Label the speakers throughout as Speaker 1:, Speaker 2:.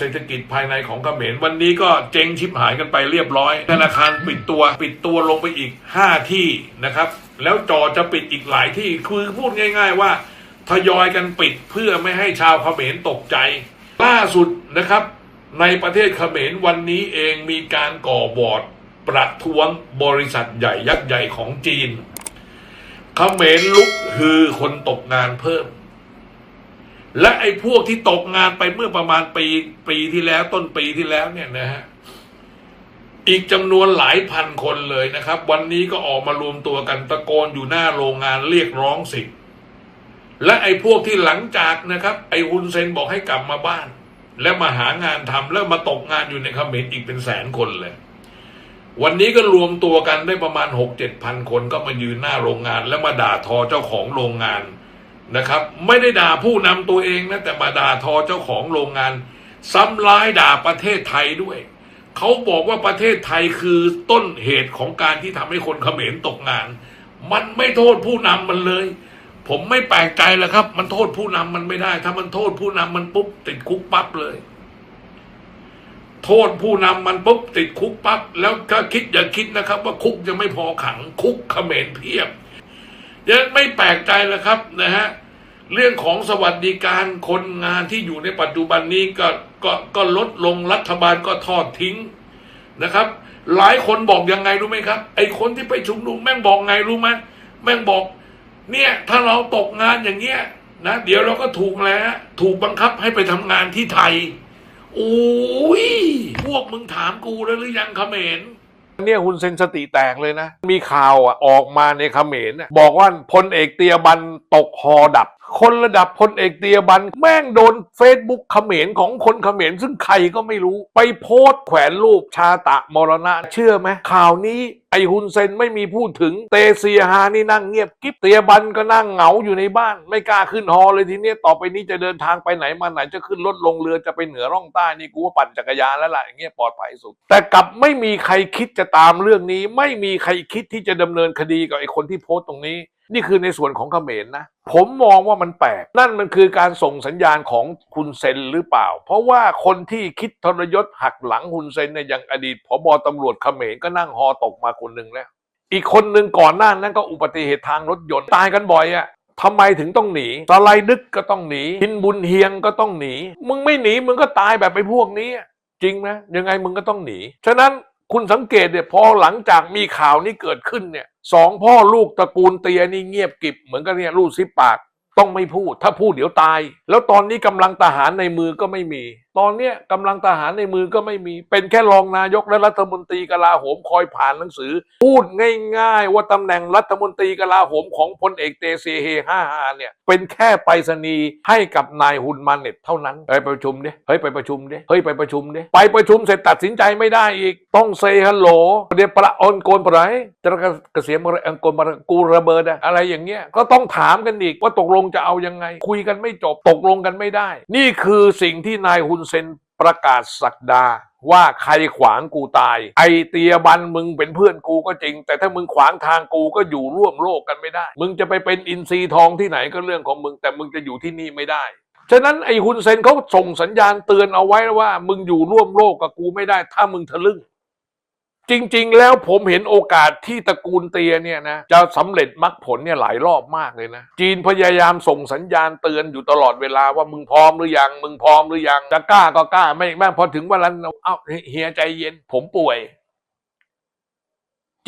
Speaker 1: เศรษฐกิจภายในของเขมรวันนี้ก็เจ๊งชิบหายกันไปเรียบร้อย ธนาคารปิดตัวปิดตัวลงไปอีก 5 ที่นะครับ แล้วจอจะปิดอีกหลายที่คือพูดง่าย ๆ ว่า ทยอยกันปิดเพื่อไม่ให้ชาวเขมรตกใจ ล่าสุดนะครับ ในประเทศเขมรวันนี้เองมีการก่อบอร์ดประท้วงบริษัทใหญ่ยักษ์ใหญ่ของจีนเขมรลุกฮือคนตกงานเพิ่ม และไอ้พวกที่ตกงานไปเมื่อประมาณปีปีที่แล้วต้นปีที่แล้วเนี่ยนะฮะอีกจำนวนหลายพันคนเลยนะครับ วันนี้ก็ออกมารวมตัวกันตะโกนอยู่หน้าโรงงานเรียกร้องสิทธิ์และไอ้พวกที่หลังจากนะครับ ไอ้ฮุนเซนบอกให้กลับมาบ้าน แล้วมาหางานทำแล้วมาตกงานอยู่ในเขมรอีกเป็นแสนคนเลย วันนี้ก็รวมตัวกันได้ประมาณหกเจ็ดพันคนก็มายืนหน้าโรงงาน แล้วมาด่าทอเจ้าของโรงงาน นะครับ ไม่ได้ด่าผู้นำตัวเองนะแต่มาด่าทอเจ้าของโรงงาน ซ้ำร้ายด่าประเทศไทยด้วย เขาบอกว่าประเทศไทยคือต้นเหตุของการที่ทำให้คนเขมรตกงาน มันไม่โทษผู้นำมันเลย ผมไม่แปลกใจแล้วครับ มันโทษผู้นำมันไม่ได้ ถ้ามันโทษผู้นำมันปุ๊บติดคุกปั๊บเลย โทษผู้นำมันปุ๊บติดคุกปั๊บแล้วก็คิดอย่าคิดนะครับ ว่าคุกจะไม่พอขังคุกเขมรเพียบ ยังไม่แปลกใจแล้วครับนะฮะเรื่องของสวัสดิการคนงานที่อยู่ในปัจจุบันนี้ก็ก็ก็ลดลงรัฐบาลก็ทอดทิ้งนะครับ หลายคนบอกยังไงรู้ไหมครับ ไอ้คนที่ไปชุมนุมแม่งบอกไงรู้ไหมแม่งบอก เนี่ยถ้าเราตกงานอย่างเงี้ยนะเดี๋ยวเราก็ถูกแล้ว ถูกบังคับให้ไปทำงานที่ไทยโอ้ยพวกมึงถามกูแล้วหรือยังเขมร เนี่ยคุณเซนสติแตกเลยนะ มีข่าวอะออกมาในเขมรน่ะบอกว่าพลเอกเตียบันตกหอดับ คนระดับพลเอกเตียบัน แม่งโดนเฟซบุ๊กเขมรของคนเขมรซึ่งใครก็ไม่รู้ ไปโพสแขวนรูปชาตะมรณะ เชื่อไหมข่าวนี้ไอฮุนเซนไม่มีพูดถึงเตเซียฮานี่นั่งเงียบกิ๊บเตียบันก็นั่งเหงาอยู่ในบ้าน ไม่กล้าขึ้นฮอเลยทีเนี้ยต่อไปนี้จะเดินทางไปไหนมาไหนจะขึ้นรถลงเรือจะไปเหนือร่องใต้นี่กูว่าปั่นจักรยานแล้วล่ะอย่างเงี้ยปลอดภัยสุด แต่กลับไม่มีใครคิดจะตามเรื่องนี้ ไม่มีใครคิดที่จะดำเนินคดีกับไอคนที่โพสต์ตรงนี้ นี่คือในส่วนของเขมรนะ ผมมองว่ามันแปลก นั่นมันคือการส่งสัญญาณของคุณเซนหรือเปล่า เพราะว่าคนที่คิดทรยศหักหลังคุณเซนเนี่ยอย่างอดีตผบตำรวจเขมรก็นั่งฮอตกมาคนหนึ่งแล้ว อีกคนหนึ่งก่อนหน้านั้นก็อุบัติเหตุทางรถยนต์ตายกันบ่อยอะทำไมถึงต้องหนีสไลดึกก็ต้องหนีพินบุญเฮียงก็ต้องหนี มึงไม่หนีมึงก็ตายแบบไปพวกนี้ จริงไหมยังไงมึงก็ต้องหนี ฉะนั้น คุณสังเกตเนี่ยพอหลังจากมีข่าวนี้เกิดขึ้นเนี่ยสองพ่อลูกตระกูลเตียนี่เงียบกิบเหมือนกันเนี่ยลูกซิปปากต้องไม่พูด ถ้าพูดเดี๋ยวตาย แล้วตอนนี้กำลังทหารในมือก็ไม่มี ตอนเนี้ยกำลังทหารในมือก็ไม่มี เป็นแค่รองนายกและรัฐมนตรีกลาโหมคอยผ่านหนังสือ พูดง่าย ๆ ว่าตำแหน่งรัฐมนตรีกลาโหมของพลเอกเตเซเฮห้าฮาเนี่ยเป็นแค่ไปรษณีย์ให้กับนายฮุนมาเน็ตเท่านั้นไปประชุมดิเฮ้ยไปประชุมดิเฮ้ยไปประชุมดิไปประชุมเสร็จตัดสินใจไม่ได้อีก ต้องเซฮัลโหลเดี๋ยวประออนโกนปะไรจะเกษียณอังโกนปะกูระเบิดอะอะไรอย่างเงี้ยก็ต้องถามกันอีกว่าตกลงจะเอายังไง คุยกันไม่จบตกลงกันไม่ได้ นี่คือสิ่งที่นายฮุนเซนประกาศสักดา ว่าใครขวางกูตาย ไอเตียบันมึงเป็นเพื่อนกูก็จริง แต่ถ้ามึงขวางทางกูก็อยู่ร่วมโลกกันไม่ได้ มึงจะไปเป็นอินทรีทองที่ไหนก็เรื่องของมึง แต่มึงจะอยู่ที่นี่ไม่ได้ฉะนั้นไอฮุนเซนเขาส่งสัญญาณเตือนเอาไว้ว่า มึงอยู่ร่วมโลกกับกูไม่ได้ ถ้ามึงทะลึ่ง จริง ๆ แล้วผมเห็นโอกาสที่ตระกูลเตียเนี่ยนะจะสำเร็จมรรคผลเนี่ยหลายรอบมากเลยนะ จีนพยายามส่งสัญญาณเตือนอยู่ตลอดเวลาว่ามึงพร้อมหรือยัง มึงพร้อมหรือยัง จะกล้าก็กล้าไม่แม่งพอถึงวันนั้นเอ้าเฮียใจเย็น ผมป่วย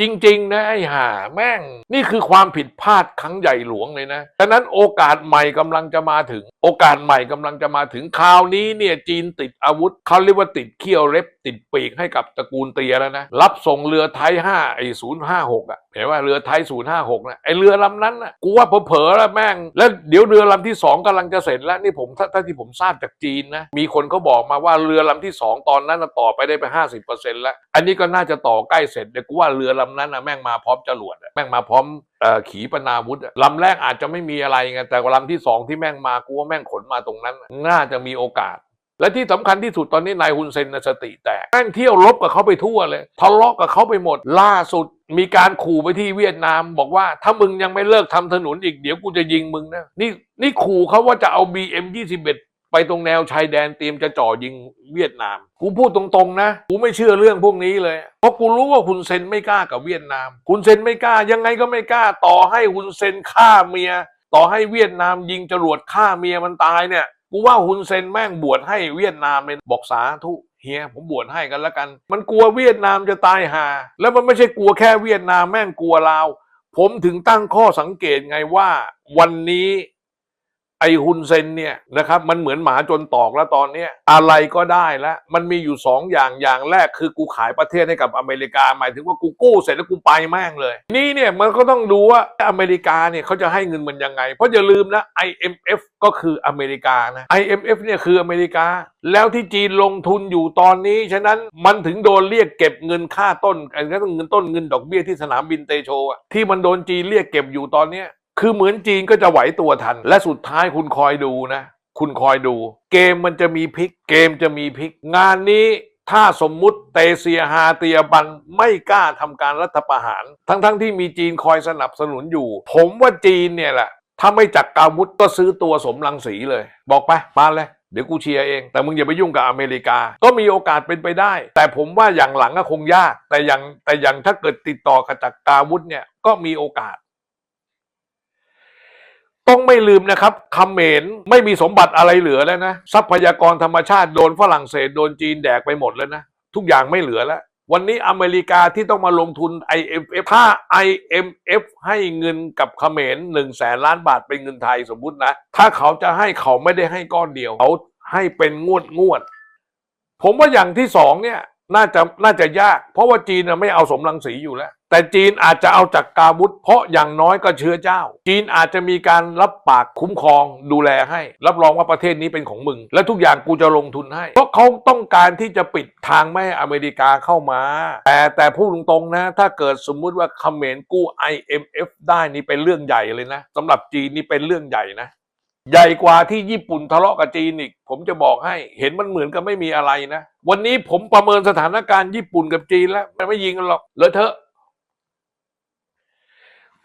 Speaker 1: จริง ๆ นะไอ้ห่าแม่ง นี่คือความผิดพลาดครั้งใหญ่หลวงเลยนะฉะนั้นโอกาสใหม่กำลังจะมาถึง โอกาสใหม่กำลังจะมาถึงคราวนี้เนี่ยจีนติดอาวุธเขาเรียกว่าติดเขี้ยวเล็บ ติดปีกให้กับตระกูลเตียแล้วนะ รับส่งเรือไทยห้าไอ้ศูนย์ห้าหกอะเห็นว่าเรือไทยศูนย์ห้าหกนะไอ้เรือลำนั้นน่ะกูว่าเผลอๆแล้วแม่ง แล้วเดี๋ยวเรือลำที่สองกำลังจะเสร็จแล้วนี่ผมถ้าที่ผมทราบจากจีนนะมีคนเขาบอกมาว่าเรือลำที่สองตอนนั้นต่อไปได้ไปห้าสิบเปอร์เซ็นต์แล้ว อันนี้ก็น่าจะต่อใกล้เสร็จเดี๋ยวกูว่าเรือลำนั้นนะแม่งมาพร้อมจรวดอะแม่งมาพร้อมเอ่อขีปนาวุธอลำแรกอาจจะไม่มีอะไรไงแต่ลำที่สองที่แม่งมากูว่าแม่งขนมาตรงนั้น น่าจะมีโอกาส และที่สำคัญที่สุดตอนนี้นายฮุนเซนสติแตกแม่งเที่ยวลบกับเขาไปทั่วเลยทะเลาะกับเขาไปหมด ล่าสุดมีการขู่ไปที่เวียดนาม บอกว่าถ้ามึงยังไม่เลิกทำถนนอีกเดี๋ยวกูจะยิงมึงนะนี่นี่ขู่เขาว่าจะเอา BM 21 ไปตรงแนวชายแดนเตรียมจะจ่อยิงเวียดนาม กูพูดตรงๆนะ กูไม่เชื่อเรื่องพวกนี้เลย เพราะกูรู้ว่าคุณเซนไม่กล้ากับเวียดนาม คุณเซนไม่กล้ายังไงก็ไม่กล้า ต่อให้คุณเซนฆ่าเมีย ต่อให้เวียดนามยิงจรวดฆ่าเมียมันตายเนี่ย กูว่าฮุนเซนแม่งบวชให้เวียดนามเลยบอกสาธุเฮียผมบวชให้กันแล้วกัน มันกลัวเวียดนามจะตายหา แล้วมันไม่ใช่กลัวแค่เวียดนามแม่งกลัวลาว ผมถึงตั้งข้อสังเกตไงว่า วันนี้ ไอฮุนเซนเนี่ยนะครับมันเหมือนหมาจนตอกแล้วตอนเนี้ยอะไรก็ได้แล้วมันมีอยู่สองอย่างอย่างแรกคือกูขายประเทศให้กับอเมริกา หมายถึงว่ากูกู้เสร็จแล้วกูไปแม่งเลย นี่เนี่ยมันก็ต้องดูว่าอเมริกาเนี่ยเขาจะให้เงินมันยังไง เพราะอย่าลืมนะ IMF ก็คืออเมริกานะ IMF เนี่ยคืออเมริกา แล้วที่จีนลงทุนอยู่ตอนนี้ฉะนั้นมันถึงโดนเรียกเก็บเงินค่าต้นไอ้ก็ต้องเงินต้นเงินดอกเบี้ยที่สนามบินเตโชอะที่มันโดนจีนเรียกเก็บอยู่ตอนเนี้ย คือเหมือนจีนก็จะไหวตัวทัน และสุดท้ายคุณคอยดูนะ คุณคอยดู เกมมันจะมีพลิก เกมจะมีพลิก งานนี้ถ้าสมมุติเตเซียฮาเตียบันไม่กล้าทำการรัฐประหาร ทั้งๆทที่มีจีนคอยสนับสนุนอยู่ ผมว่าจีนเนี่ยแหละ ถ้าไม่จักกาวุธก็ซื้อตัวสมรังสีเลย บอกไปมาเลยเดี๋ยวกูเชียร์เอง แต่มึงอย่าไปยุ่งกับอเมริกา ก็มีโอกาสเป็นไปได้ แต่ผมว่าอย่างหลังก็คงยาก แต่อย่างแต่อย่างถ้าเกิดติดต่อกับจักกาวุธเนี่ยก็มีโอกาส ต้องไม่ลืมนะครับเขมรไม่มีสมบัติอะไรเหลือแล้วนะ ทรัพยากรธรรมชาติโดนฝรั่งเศสโดนจีนแดกไปหมดแล้วนะ ทุกอย่างไม่เหลือแล้ว วันนี้อเมริกาที่ต้องมาลงทุน IMF ถ้า IMF ให้เงินกับเขมรหนึ่งแสนล้านบาทเป็นเงินไทยสมมุตินะ ถ้าเขาจะให้เขาไม่ได้ให้ก้อนเดียว เขาให้เป็นงวดงวด ผมว่าอย่างที่สองเนี่ยน่าจะน่าจะยาก เพราะว่าจีนน่ะไม่เอาสมรังสีอยู่แล้ว แต่จีนอาจจะเอาจากกาวุธ เพราะอย่างน้อยก็เชื้อเจ้า จีนอาจจะมีการรับปากคุ้มครองดูแลให้ รับรองว่าประเทศนี้เป็นของมึง และทุกอย่างกูจะลงทุนให้ เพราะเขาต้องการที่จะปิดทางไม่ให้อเมริกาเข้ามา แต่แต่พูดตรงๆนะ ถ้าเกิดสมมุติว่าเขมรกู้ IMF ได้นี่เป็นเรื่องใหญ่เลยนะสำหรับจีนนี่เป็นเรื่องใหญ่นะใหญ่กว่าที่ญี่ปุ่นทะเลาะกับจีนอีก ผมจะบอกให้เห็นมันเหมือนกับไม่มีอะไรนะ วันนี้ผมประเมินสถานการณ์ญี่ปุ่นกับจีนแล้วไม่ยิงกันหรอกเลอะเทอะ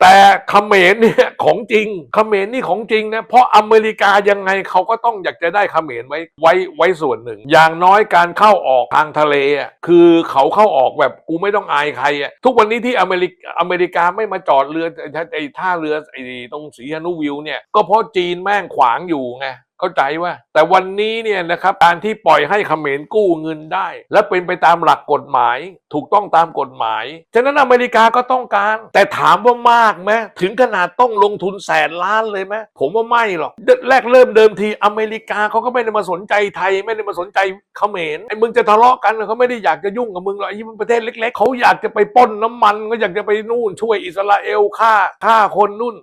Speaker 1: แต่เขมรเนี่ยของจริงเขมรนี่ของจริงนะเพราะอเมริกายังไงเขาก็ต้องอยากจะได้เขมรไว้ไว้ไว้ส่วนหนึ่ง อย่างน้อยการเข้าออกทางทะเลอะคือเขาเข้าออกแบบกูไม่ต้องอายใครอะทุกวันนี้ที่อเมริกอเมริกาไม่มาจอดเรือไอ้ไอ้ท่าเรือไอ้ตรงสีฮานุวิวเนี่ยก็เพราะจีนแม่งขวางอยู่ไง เข้าใจว่า แต่วันนี้เนี่ยนะครับการที่ปล่อยให้เขมรกู้เงินได้ และเป็นไปตามหลักกฎหมาย ถูกต้องตามกฎหมาย ฉะนั้นอเมริกาก็ต้องการ แต่ถามว่ามากไหมถึงขนาดต้องลงทุนแสนล้านเลยไหมผมว่าไม่หรอกแรกเริ่มเดิมทีอเมริกาเขาก็ไม่ได้มาสนใจไทย ไม่ได้มาสนใจเขมรไอ้มึงจะทะเลาะกันเขาไม่ได้อยากจะยุ่งกับมึงหรอกไอ้มันประเทศเล็ก ๆเขาอยากจะไปป้นน้ำมันก็อยากจะไปนู่นช่วยอิสราเอลฆ่าฆ่าคนนู่น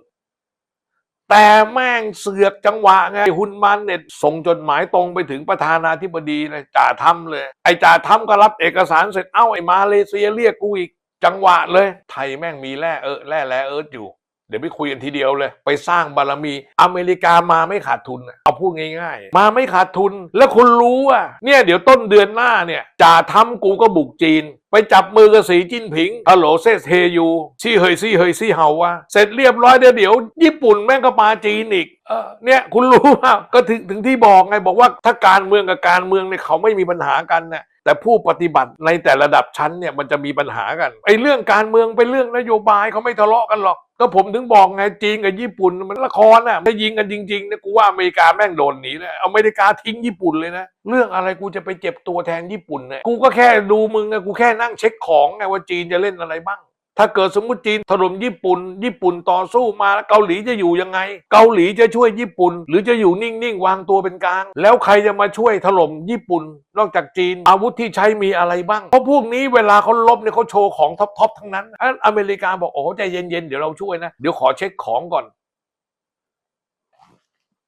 Speaker 1: แต่แม่งเสือกจังหวะไงหุนมันเนี่ยส่งจดหมายตรงไปถึงประธานาธิบดีเลยจ่าทำเลย ไอ้จ่าทำก็รับเอกสารเสร็จเอ้าไอ้มาเลเซียเรียกกูอีกจังหวะเลย ไทยแม่งมีแร่เออแร่แร่เอิร์ดอยู่ เดี๋ยวไปคุยกันทีเดียวเลย ไปสร้างบารมี อเมริกามาไม่ขาดทุน เอาพูดง่าย ๆ มาไม่ขาดทุน แล้วคุณรู้ว่า เนี่ยเดี๋ยวต้นเดือนหน้าเนี่ยจ่าทำกูก็บุกจีน ไปจับมือกับสีจิ้นผิงฮัลโหลเซสเฮยูซี่เฮยซี่เฮยซี่เฮาว่า เสร็จเรียบร้อยเดี๋ยวเดี๋ยว ญี่ปุ่นแม่งก็มาจีนอีกเออเนี่ยคุณรู้ว่าก็ถึงถึงที่บอกไงบอกว่าถ้าการเมืองกับการเมืองเนี่ยเขาไม่มีปัญหากันเนี่ยแต่ผู้ปฏิบัติในแต่ระดับชั้นเนี่ยมันจะมีปัญหากันไอ้เรื่องการเมืองเป็นเรื่องนโยบายเขาไม่ทะเลาะกันหรอก ก็ผมถึงบอกไงจีนกับญี่ปุ่นมันละครน่ะถ้ายิงกันจริงๆนะกูว่าอเมริกาแม่งโดนหนีเลยอเมริกาทิ้งญี่ปุ่นเลยนะเรื่องอะไรกูจะไปเจ็บตัวแทนญี่ปุ่นเนี่ยกูก็แค่ดูมึงไงกูแค่นั่งเช็คของไงว่าจีนจะเล่นอะไรบ้าง ถ้าเกิดสมมติจีนถล่มญี่ปุ่น ญี่ปุ่นต่อสู้มาแล้วเกาหลีจะอยู่ยังไง เกาหลีจะช่วยญี่ปุ่น หรือจะอยู่นิ่งๆ วางตัวเป็นกลาง แล้วใครจะมาช่วยถล่มญี่ปุ่น นอกจากจีน อาวุธที่ใช้มีอะไรบ้าง เพราะพวกนี้เวลาเขาลบเนี่ยเขาโชว์ของท็อปๆทั้งนั้นอันอเมริกาบอกโอ้ใจเย็นๆ เดี๋ยวเราช่วยนะ เดี๋ยวขอเช็คของก่อน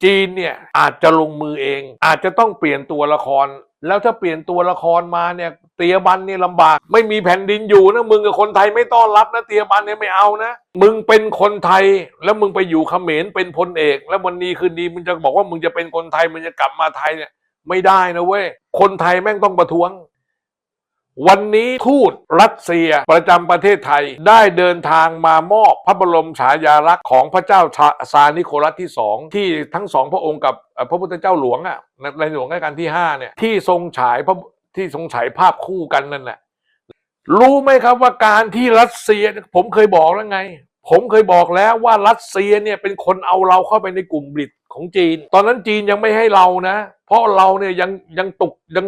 Speaker 1: จีนเนี่ยอาจจะลงมือเอง อาจจะต้องเปลี่ยนตัวละคร แล้วถ้าเปลี่ยนตัวละครมาเนี่ย เตียบันเนี่ยลำบาก ไม่มีแผ่นดินอยู่นะมึงกับคนไทยไม่ต้อนรับนะเตียบันเนี่ยไม่เอานะ มึงเป็นคนไทย แล้วมึงไปอยู่เขมรเป็นพลเอก แล้ววันนี้คืนดีมึงจะบอกว่ามึงจะเป็นคนไทยมึงจะกลับมาไทยเนี่ย ไม่ได้นะเว้ยคนไทยแม่งต้องประท้วง วันนี้ทูตรัสเซียประจำประเทศไทยได้เดินทางมามอบพระบรมฉายาลักษณ์ของพระเจ้าชาซานิโคลัสที่สองที่ทั้งสองพระองค์กับพระพุทธเจ้าหลวงอะในในหลวงรัชกาลที่ห้าเนี่ยที่ทรงฉายพระที่ทรงฉายภาพคู่กันนั่นแหละรู้ไหมครับว่าการที่รัสเซียผมเคยบอกแล้วไง ผมเคยบอกแล้วว่ารัสเซียเนี่ยเป็นคนเอาเราเข้าไปในกลุ่มบริตของจีน ตอนนั้นจีนยังไม่ให้เรานะ เพราะเราเนี่ยยังยังตกยัง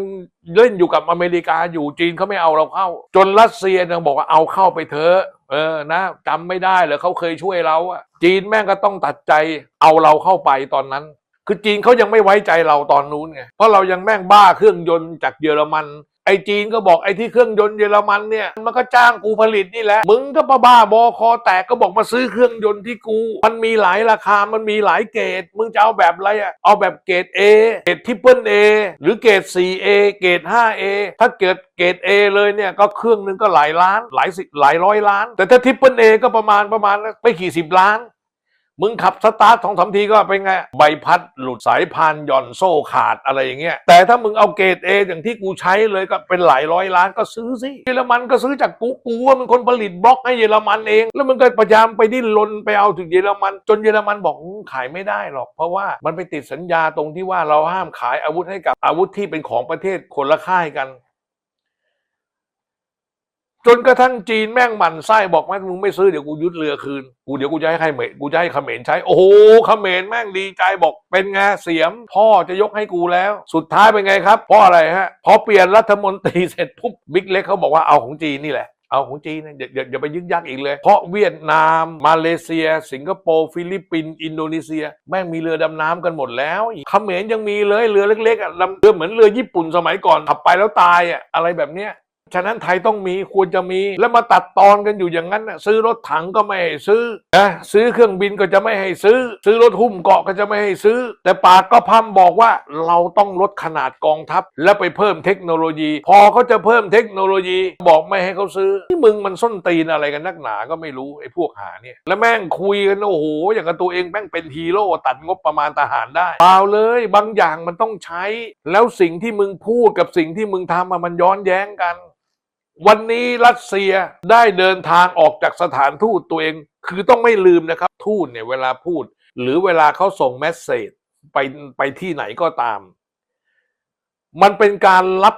Speaker 1: เล่นอยู่กับอเมริกาอยู่จีนเขาไม่เอาเราเข้า จนรัสเซียยังบอกว่าเอาเข้าไปเถอะเออนะจำไม่ได้เหรอเขาเคยช่วยเราอะจีนแม่งก็ต้องตัดใจเอาเราเข้าไปตอนนั้น คือจีนเขายังไม่ไว้ใจเราตอนนู้นไงเพราะเรายังแม่งบ้าเครื่องยนต์จากเยอรมัน ไอ้จีนก็บอกไอ้ที่เครื่องยนต์เยอรมันเนี่ยมันก็จ้างกูผลิตนี่แหละ มึงก็บ้าบ้าบอคอแตกก็บอกมาซื้อเครื่องยนต์ที่กู มันมีหลายราคา มันมีหลายเกรด มึงจะเอาแบบอะไรอะเอาแบบเกรด A เกรดทิปเปิล A หรือเกรด 4A เกรด 5A ถ้าเกิดเกรด A เลยเนี่ยก็เครื่องหนึงก็หลายล้านหลายสิบหลายร้อยล้าน แต่ถ้าทิปเปิล A ก็ประมาณประมาณไม่กี่สิบล้าน มึงขับสตาร์ทสองสามทีก็เป็นไง ใบพัดหลุดสายพานหย่อนโซ่ขาดอะไรอย่างเงี้ย แต่ถ้ามึงเอาเกรดเออย่างที่กูใช้เลยก็เป็นหลายร้อยล้านก็ซื้อสิ เยอรมันก็ซื้อจากกูกูว่ามันคนผลิตบล็อกให้เยอรมันเอง แล้วมึงก็พยายามไปดิ้นรนไปเอาถึงเยอรมัน จนเยอรมันบอกขายไม่ได้หรอก เพราะว่ามันไปติดสัญญาตรงที่ว่าเราห้ามขายอาวุธให้กับอาวุธที่เป็นของประเทศคนละค่ายกัน จนกระทั่งจีนแม่งหมั่นไส้บอกว่ามึงไม่ซื้อเดี๋ยวกูยึดเรือคืน กูเดี๋ยวกูจะให้ใครเหมกูจะให้เขมรใช้ โอ้โหเขมรแม่งดีใจบอกเป็นไงเสียม พ่อจะยกให้กูแล้ว สุดท้ายเป็นไงครับเพราะอะไรฮะพอเปลี่ยนรัฐมนตรีเสร็จปุ๊บบิ๊กเล็กเขาบอกว่าเอาของจีนนี่แหละเอาของจีนนะอย่าอย่าอย่าไปยึกยักอีกเลย เพราะเวียดนาม มาเลเซีย สิงคโปร์ฟิลิปปินส์อินโดนีเซีย แม่งมีเรือดำน้ำกันหมดแล้วเขมรยังมีเลยเรือเล็กๆอะลำเรือเหมือนเรือญี่ปุ่นสมัยก่อนขับไปแล้วตายอะอะไรแบบเนี้ย ฉะนั้นไทยต้องมีควรจะมี แล้วมาตัดตอนกันอยู่อย่างนั้นน่ะซื้อรถถังก็ไม่ให้ซื้อนะซื้อเครื่องบินก็จะไม่ให้ซื้อ ซื้อรถหุ้มเกาะก็จะไม่ให้ซื้อ แต่ปากก็พร่ำบอกว่าเราต้องลดขนาดกองทัพ แล้วไปเพิ่มเทคโนโลยี พอเขาจะเพิ่มเทคโนโลยีบอกไม่ให้เขาซื้อที่มึงมันส้นตีนอะไรกันนักหนาก็ไม่รู้ไอ้พวกหาเนี่ยแล้วแม่งคุยกันโอ้โหอย่างกับตัวเองแม่งเป็นฮีโร่ตัดงบประมาณทหารได้เปล่าเลยบางอย่างมันต้องใช้ แล้วสิ่งที่มึงพูดกับสิ่งที่มึงทำมันย้อนแย้งกัน วันนี้รัสเซียได้เดินทางออกจากสถานทูตตัวเอง คือต้องไม่ลืมนะครับ ทูตเนี่ยเวลาพูด หรือเวลาเขาส่งเมสเซจไปไปที่ไหนก็ตาม มันเป็นการรับ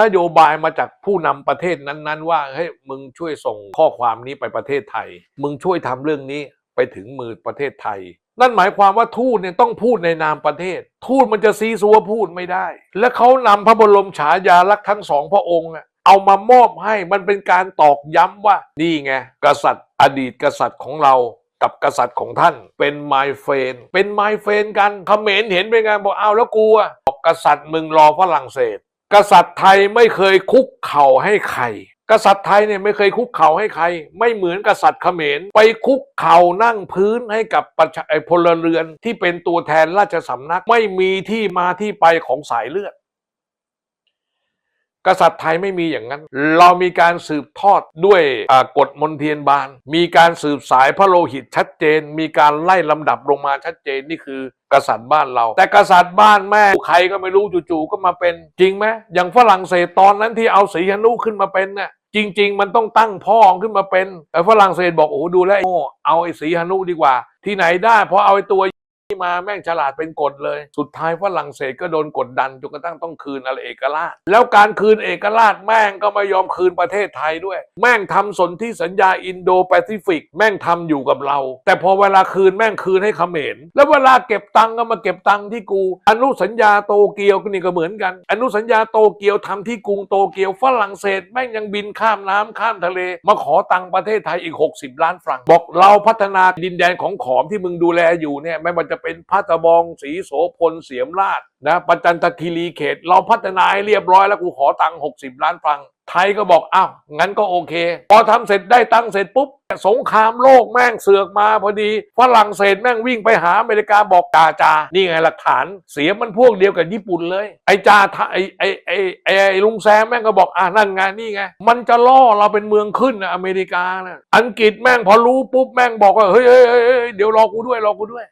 Speaker 1: นโยบายมาจากผู้นำประเทศนั้น ๆ ว่าเฮ้ยมึงช่วยส่งข้อความนี้ไปประเทศไทย มึงช่วยทำเรื่องนี้ไปถึงมือประเทศไทย นั่นหมายความว่าทูตเนี่ยต้องพูดในนามประเทศ ทูตมันจะซีซัวพูดไม่ได้ และเขานำพระบรมฉายาลักษณ์ทั้งสองพระองค์ เอามามอบให้มันเป็นการตอกย้ำว่า นี่ไง กษัตริย์อดีตกษัตริย์ของเรากับกษัตริย์ของท่านเป็นไมเฟนเป็นไมเฟนกันเขมรเห็นเป็นไงบอกเอาแล้วกูอะบอกกษัตริย์มึงรอฝรั่งเศส กษัตริย์ไทยไม่เคยคุกเข่าให้ใคร กษัตริย์ไทยเนี่ยไม่เคยคุกเข่าให้ใคร ไม่เหมือนกษัตริย์เขมรไปคุกเข่านั่งพื้นให้กับประชาพลเรือนที่เป็นตัวแทนราชสำนักไม่มีที่มาที่ไปของสายเลือด กษัตริย์ไทยไม่มีอย่างนั้น เรามีการสืบทอดด้วยกฎมนเทียนบาน มีการสืบสายพระโลหิตชัดเจน มีการไล่ลำดับลงมาชัดเจนนี่คือกษัตริย์บ้านเรา แต่กษัตริย์บ้านแม่ใครก็ไม่รู้จู่ๆก็มาเป็นจริงไหมอย่างฝรั่งเศสตอนนั้นที่เอาสีหนุขึ้นมาเป็นน่ะจริง ๆ มันต้องตั้งพ่อขึ้นมาเป็นแต่ฝรั่งเศสบอกโอ้ดูแลวไอ้เอาไอ้สีหนุดีกว่า ที่ไหนได้พราะเอาไอ้ตัว ที่มาแม่งฉลาดเป็นกฎเลย สุดท้ายฝรั่งเศสก็โดนกดดันจนกระทั่งต้องคืนอะไรเอกราช แล้วการคืนเอกราชแม่งก็ไม่ยอมคืนประเทศไทยด้วย แม่งทำสนธิสัญญาอินโดแปซิฟิก แม่งทำอยู่กับเรา แต่พอเวลาคืนแม่งคืนให้เขมร แล้วเวลาเก็บตังก็มาเก็บตังที่กู อนุสัญญาโตเกียวก็นี่ก็เหมือนกัน อนุสัญญาโตเกียวทำที่กรุงโตเกียวฝรั่งเศส แม่งยังบินข้ามน้ำข้ามทะเล มาขอตังประเทศไทยอีก 60 ล้านฟรังบอกเราพัฒนาดินแดนของขอมที่มึงดูแลอยู่เนี่ยไม่ว่าจะเป็นพัทบองสีโสพลเสียมราชนะปัจจันตคีรีเขต เราพัฒนาให้เรียบร้อยแล้วกูขอตังค์60ล้านฟัง ไทยก็บอกอ้าวงั้นก็โอเค พอทำเสร็จได้ตังค์เสร็จปุ๊บ สงครามโลกแม่งเสือกมาพอดีฝรั่งเศสแม่งวิ่งไปหาอเมริกาบอกจ่าจานี่ไงหลักฐานเสียมันพวกเดียวกับญี่ปุ่นเลย ไอจ่าไอไอไอไอไอลุงแซมแม่งก็บอกอะนั่นไงนี่ไงมันจะล่อเราเป็นเมืองขึ้นนะอเมริกานะอังกฤษแม่งพอรู้ปุ๊บแม่งบอกว่าเฮ้ยเฮ้ยเฮ้ยเฮ้ยเดี๋ยวรอกูด้วยรอกูด้วย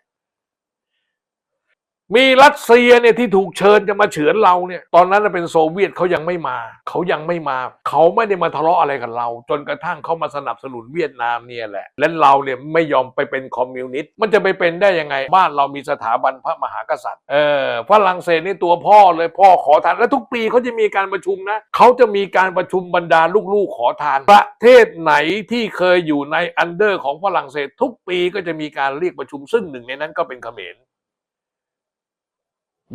Speaker 1: มีรัสเซียเนี่ยที่ถูกเชิญจะมาเฉือนเราเนี่ยตอนนั้นเป็นโซเวียตเขายังไม่มา เขายังไม่มา เขาไม่ได้มาทะเลาะอะไรกับเรา จนกระทั่งเขามาสนับสนุนเวียดนามเนี่ยแหละ และเราเนี่ยไม่ยอมไปเป็นคอมมิวนิสต์มันจะไปเป็นได้ยังไง บ้านเรามีสถาบันพระมหากษัตริย์เออฝรั่งเศสนี่ตัวพ่อเลยพ่อขอทาน และทุกปีเขาจะมีการประชุมนะเขาจะมีการประชุมบรรดาลูกๆขอทาน ประเทศไหนที่เคยอยู่ในอันเดอร์ของฝรั่งเศส ทุกปีก็จะมีการเรียกประชุมซึ่งหนึ่งในนั้นก็เป็นเขมร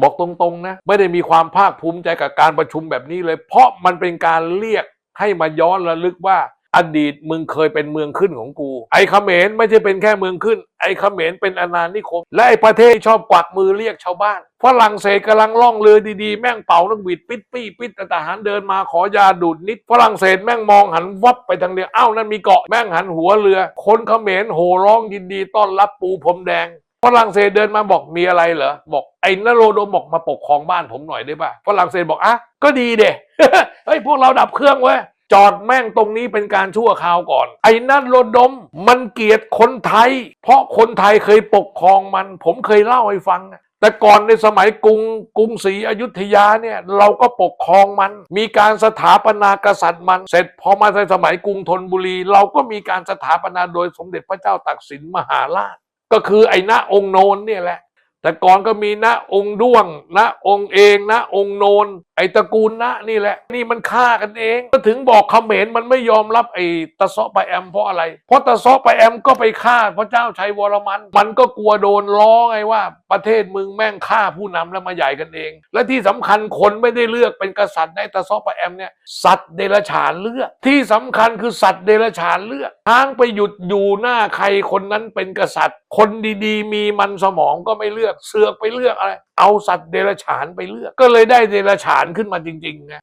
Speaker 1: บอกตรงๆนะไม่ได้มีความภาคภูมิใจกับการประชุมแบบนี้เลย เพราะมันเป็นการเรียกให้มาย้อนระลึกว่าอดีตมึงเคยเป็นเมืองขึ้นของกู ไอ้เขมรไม่ใช่เป็นแค่เมืองขึ้น ไอ้เขมรเป็นอาณานิคม และไอ้ประเทศชอบกวักมือเรียกชาวบ้านฝรั่งเศสกำลังล่องเรือดีๆ แม่งเป่านักหวีดปิดปี้ปิดแต่ทหารเดินมาขอยาดูดนิดฝรั่งเศสแม่งมองหันวับไปทางเดียวอ้าวนั่นมีเกาะแม่งหันหัวเรือ คนเขมรโห่ร้องยินดีต้อนรับปูพรมแดง ฝรั่งเศสเดินมาบอกมีอะไรเหรอบอกไอ้นโรดมบอกมาปกครองบ้านผมหน่อยได้ป่ะฝรั่งเศสบอกอะก็ดีเด้เฮ้ยพวกเราดับเครื่องเว้ยจอดแม่งตรงนี้เป็นการชั่วคราวก่อน ไอ้นั่นโรดมมันเกลียดคนไทย เพราะคนไทยเคยปกครองมัน ผมเคยเล่าให้ฟัง แต่ก่อนในสมัยกรุงกรุงศรีอยุธยาเนี่ย เราก็ปกครองมัน มีการสถาปนากษัตริย์มัน เสร็จพอมาในสมัยกรุงธนบุรี เราก็มีการสถาปนาโดยสมเด็จพระเจ้าตากสินมหาราช ก็คือไอ้ณองค์โนนเนี่ยแหละ แต่ก่อนก็มีณองค์ด้วงณองค์เองณองค์โนน ไอตระกูลณนี่แหละ นี่มันฆ่ากันเองก็ถึงบอกเขมรมันไม่ยอมรับไอตะซาะไปแอมเพราะอะไร เพราะตะซาะไปแอมก็ไปฆ่าพระเจ้าชัยวรมัน มันก็กลัวโดนล้อไงว่า ประเทศมึงแม่งฆ่าผู้นำแล้วมาใหญ่กันเอง และที่สำคัญคนไม่ได้เลือกเป็นกษัตริย์ในตะซาะไปแอมเนี่ยสัตว์เดรัจฉานเลือก ที่สำคัญคือสัตว์เดรัจฉานเลือกทางไปหยุดอยู่หน้าใครคนนั้นเป็นกษัตริย์ คนดีๆ มีมันสมองก็ไม่เลือกเสือกไปเลือกอะไร เอาสัตว์เดรัจฉานไปเลือก ก็เลยได้เดรัจฉานขึ้นมาจริงๆไง